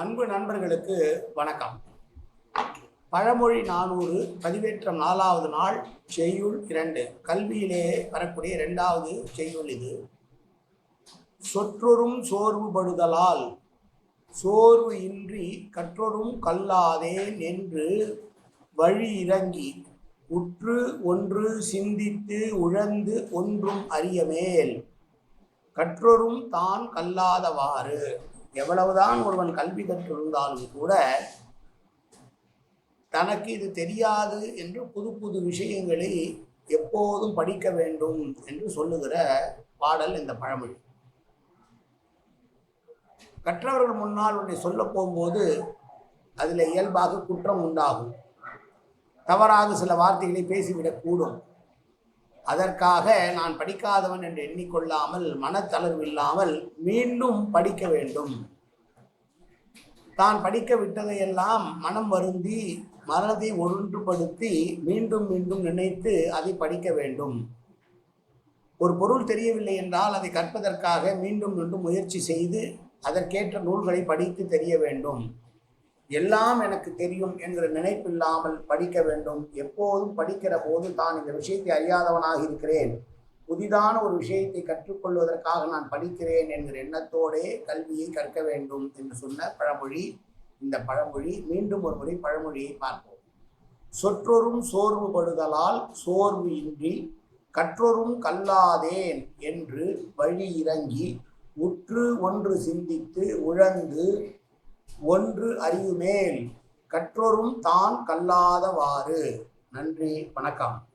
அன்பு நண்பர்களுக்கு வணக்கம். பழமொழி நானூறு பதிவேற்றம் நாலாவது நாள் செய்யுள் இரண்டு. கல்வியிலே வரக்கூடிய இரண்டாவது செய்யுள் இது. சொற்றொரும் சோர்வுபடுதலால் சோர்வு இன்றி கற்றொரும் கல்லாதேன் என்று வழி இறங்கி உற்று ஒன்று சிந்தித்து உழந்து ஒன்றும் அறியமேல் கற்றொரும் தான் கல்லாதவாறு. எவ்வளவுதான் ஒருவன் கல்வி கற்றிருந்தாலும் கூட தனக்கு இது தெரியாது என்று புது புது விஷயங்களை எப்போதும் படிக்க வேண்டும் என்று சொல்லுகிற பாடல் இந்த பழமொழி. கற்றவர்கள் முன்னால் ஒன்றை சொல்ல போகும்போது அதில் இயல்பாக குற்றம் உண்டாகும். தவறாக சில வார்த்தைகளை பேசிவிடக்கூடும். அதற்காக நான் படிக்காதவன் என்று எண்ணிக்கொள்ளாமல் மனத்தளர்வு இல்லாமல் மீண்டும் படிக்க வேண்டும். தான் படிக்க விட்டதையெல்லாம் மனம் வருந்தி மனதை ஒன்றுபடுத்தி மீண்டும் மீண்டும் நினைத்து அதை படிக்க வேண்டும். ஒரு பொருள் தெரியவில்லை என்றால் அதை கற்பதற்காக மீண்டும் மீண்டும் முயற்சி செய்து அதற்கேற்ற நூல்களை படித்து தெரிய வேண்டும். எல்லாம் எனக்கு தெரியும் என்கிற நினைப்பில்லாமல் படிக்க வேண்டும். எப்போதும் படிக்கிற போது தான் இந்த விஷயத்தை அறியாதவனாக இருக்கிறேன். புதிதான ஒரு விஷயத்தை கற்றுக்கொள்வதற்காக நான் படிக்கிறேன் என்கிற எண்ணத்தோடே கல்வியை கற்க வேண்டும் என்று சொன்ன பழமொழி இந்த பழமொழி. மீண்டும் ஒரு முறை பழமொழியை பார்ப்போம். சொற்றொரும் சோர்வுபடுதலால் சோர்வு இன்றி கற்றொரும் கல்லாதேன் என்று வழி இறங்கி உற்று ஒன்று சிந்தித்து உழந்து ஒன்று அறியுமேல் கற்றோரும் தான் கல்லாதவாறு. நன்றி வணக்கம்.